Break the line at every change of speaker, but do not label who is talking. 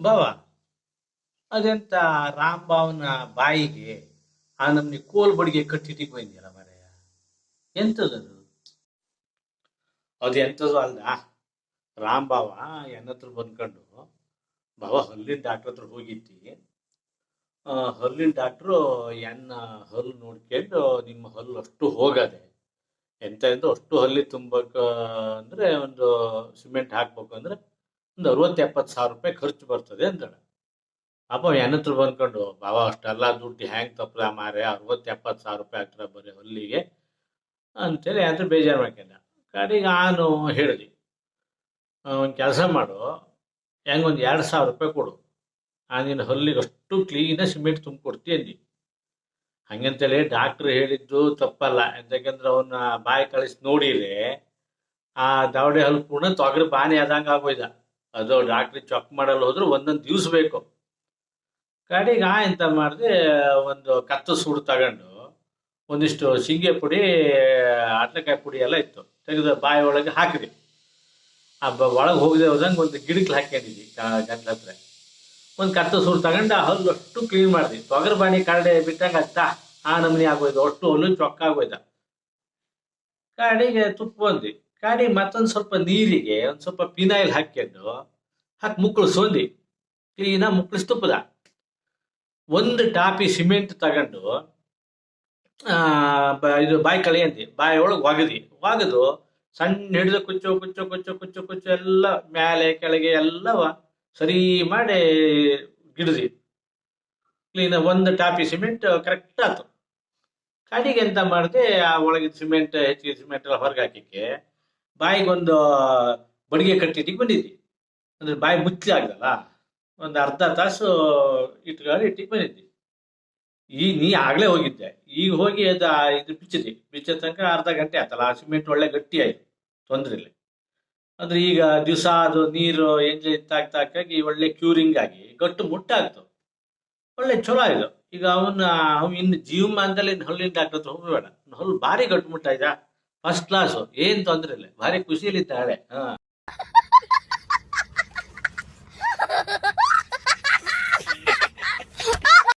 ಬಾವ ಅದೆಂತ ರಾಂಬಾವನ ಬಾಯಿಗೆ ಆ ನಮ್ನಿ ಕೋಲ್ ಬಡಿಗೆ ಕಟ್ಟಿಟ್ಟಿಗೆ ಬಂದಿಲ್ಲ ಮಾರಾಯ? ಎಂತದದು? ಅದು ಎಂಥದ್ದು ಅಲ್ಲ ರಾಂಬಾವ ಎನ್ನತ್ರ ಬಂದ್ಕೊಂಡು ಬಾವ ಹಲ್ಲಿನ ಡಾಕ್ಟರ್ ಹತ್ರ ಹೋಗಿದ್ದಿ ಹಲ್ಲಿನ ಡಾಕ್ಟ್ರು ಎನ್ನ ಹಲ್ಲು ನೋಡ್ಕೊಂಡು, ನಿಮ್ಮ ಹಲ್ಲು ಅಷ್ಟು ಹೋಗದೆ, ಎಂತ ಎಂದು ಅಷ್ಟು ಹಲ್ಲಿ ತುಂಬಕ ಅಂದ್ರೆ ಒಂದು ಸಿಮೆಂಟ್ ಹಾಕ್ಬೇಕು ಅಂದ್ರೆ ಒಂದು ಅರವತ್ತು ಎಪ್ಪತ್ತು ಸಾವಿರ ರೂಪಾಯಿ ಖರ್ಚು ಬರ್ತದೆ ಅಂತಾಳೆ ಅಪ್ಪ ಏನತ್ರ ಬಂದ್ಕೊಂಡು ಬಾಬಾ ಅಷ್ಟೆಲ್ಲ ದುಡ್ಡು ಹ್ಯಾಂಗೆ ತಪ್ಪಲ ಮಾರೆ ಅರವತ್ತು ಎಪ್ಪತ್ತು ಸಾವಿರ ರೂಪಾಯಿ ಆಗ್ತದೆ ಬರೀ ಹೊಲ್ಲಿಗೆ. ಅಂತೇಳಿ ಅಂದ್ರೆ ಬೇಜಾರು ಮಾಡ್ಕೊಂಡ ಕಡೆಗೆ ನಾನು ಹೇಳಿದೆ ಒಂದು ಕೆಲಸ ಮಾಡು, ಹೆಂಗೆ ಒಂದು ಎರಡು ಸಾವಿರ ರೂಪಾಯಿ ಕೊಡು. ಆ ನಿನ್ನ ಹಲ್ಲಿಗೆ ಅಷ್ಟು ಕ್ಲೀನಾಗಿ ಸಿಮೆಂಟ್ ತುಂಬಿಕೊಡ್ತೀಯ ಅಂದಿ. ಹಂಗಂತೇಳಿ ಡಾಕ್ಟ್ರ್ ಹೇಳಿದ್ದು ತಪ್ಪಲ್ಲ. ಯಾಕಂದ್ರೆ ಅವನ್ನ ಬಾಯಿ ಕಳಿಸಿ ನೋಡಿದ್ರೆ ಆ ದವಡೆ ಹಲ್ಲು ಪೂರ್ಣ ತೊಗರಿ ಬಾನಿ ಆದಂಗೆ ಆಗೋಯ್ದ. ಅದು ಡಾಕ್ಟ್ರಿಗೆ ಚೆಕ್ ಮಾಡಲು ಹೋದ್ರು ಒಂದೊಂದು ದಿವ್ಸ ಬೇಕು. ಕಡೆಗೆ ಆ ಎಂತ ಮಾಡಿದೆ, ಒಂದು ಕತ್ತು ಸೂಡು ತಗೊಂಡು ಒಂದಿಷ್ಟು ಶಿಂಗೆ ಪುಡಿ ಅಟ್ಲಕಾಯಿ ಪುಡಿ ಎಲ್ಲ ಇತ್ತು. ತೆಗೆದು ಬಾಯಿ ಒಳಗೆ ಹಾಕಿದೆ. ಆ ಒಳಗೆ ಹೋಗಿದೆ ಹೋದಂಗೆ ಒಂದು ಗಿಡಕ್ಕೆ ಹಾಕೊಂಡಿದ್ವಿ ಗಂಟ್ಲ ಹತ್ರ. ಒಂದು ಕತ್ತು ಸೂಡು ತಗೊಂಡು ಆ ಹಲ್ಲು ಅಷ್ಟು ಕ್ಲೀನ್ ಮಾಡಿದ್ವಿ ತೊಗರು ಬಾಣಿ ಕರಡೆ ಬಿಟ್ಟಂಗೆ ಅತ್ತ ಆ ನಮೂನಿ ಆಗೋಯ್ತು. ಅಷ್ಟು ಹಲ್ಲು ಚೊಕ್ಕ ಆಗೋಯ್ತ ಕಾಡಿಗೆ ತುಪ್ಪ ಬಂದ್ವಿ ಕಾಡಿಗೆ ಮತ್ತೊಂದು ಸ್ವಲ್ಪ ನೀರಿಗೆ, ಒಂದು ಸ್ವಲ್ಪ ಪಿನಾಯಿಲ್ ಹಾಕ್ಕೊಂಡು ಹಾಕಿ ಮುಕ್ಕಳಿಸೋಂದಿ ಕ್ಲೀನಾಗಿ ಮುಕ್ಕಳಿಸಿ ತುಪ್ಪದ ಒಂದು ಟಾಪಿ ಸಿಮೆಂಟ್ ತಗೊಂಡು ಇದು ಬಾಯಿ ಕಳೆಯಂತಿ ಬಾಯಿ ಒಳಗೆ ಒಗದಿ. ಒಗೆದು, ಸಣ್ಣ ಹಿಡಿದು ಕುಚ್ಚು ಕುಚ್ಚು ಕುಚ್ಚು ಕುಚ್ಚು ಕುಚ್ಚು ಎಲ್ಲ ಮೇಲೆ ಕೆಳಗೆ ಎಲ್ಲವ ಸರಿ ಮಾಡಿ ಗಿಡದಿ. ಕ್ಲೀನ್ ಒಂದು ಟಾಪಿ ಸಿಮೆಂಟ್ ಕರೆಕ್ಟ್ ಆಯ್ತು ಕಡೆಗೆ ಎಂತ ಮಾಡಿದೆ, ಆ ಒಳಗಿದ ಸಿಮೆಂಟ್, ಹೆಚ್ಚಿಗೆ ಸಿಮೆಂಟ್ ಎಲ್ಲ ಹೊರಗೆ ಹಾಕಿಕ್ಕೆ ಬಾಯಿಗೊಂದು ಬಡಿಗೆ ಕಟ್ಟಿಟ್ಟಿಗೆ ಬಂದಿದ್ವಿ. ಅಂದ್ರೆ ಬಾಯಿ ಮುಚ್ಚಿ ಆಗಲ್ಲ ಒಂದು ಅರ್ಧ ತಾಸು ಇಟ್ಕೊಂಡು ಇಟ್ಟಿಗೆ ಬಂದಿದ್ವಿ. ಈ ನೀ ಆಗಲೇ ಹೋಗಿದ್ದೆ. ಈಗ ಹೋಗಿ ಅದು ಇದು ಬಿಚ್ಚಿದಿ ಬಿಚ್ಚ ತನಕ ಅರ್ಧ ಗಂಟೆ ಆಯ್ತಲ್ಲ, ಆ ಸಿಮೆಂಟ್ ಒಳ್ಳೆ ಗಟ್ಟಿ ಆಯ್ತು ತೊಂದ್ರೆ ಇಲ್ಲ ಅಂದ್ರೆ ಈಗ ದಿವಸ ಅದು ನೀರು ಎಂಜೆ ತಾಕ್ ತಾಕಾಗಿ ಒಳ್ಳೆ ಕ್ಯೂರಿಂಗ್ ಆಗಿ ಗಟ್ಟು ಮುಟ್ಟಾಗ್ತು. ಒಳ್ಳೆ ಚಲೋ ಆಯ್ತು. ಈಗ ಅವನ ಅವ್ ಇನ್ನು ಜೀವಮಾನದಲ್ಲಿ ಇನ್ನು ಹಲ್ಲಿನ ಡಾಕ್ಟರ್ ಹೋಗ್ಬೇಡ. ಭಾರಿ ಗಟ್ಟು ಮುಟ್ಟಾಯ್ತಾ? ಫಸ್ಟ್ ಕ್ಲಾಸ್ ಏನ್ ತೊಂದ್ರೆ ಇಲ್ಲ ಭಾರಿ ಖುಷಿಲಿದ್ದಾಳೆ ಹಾ.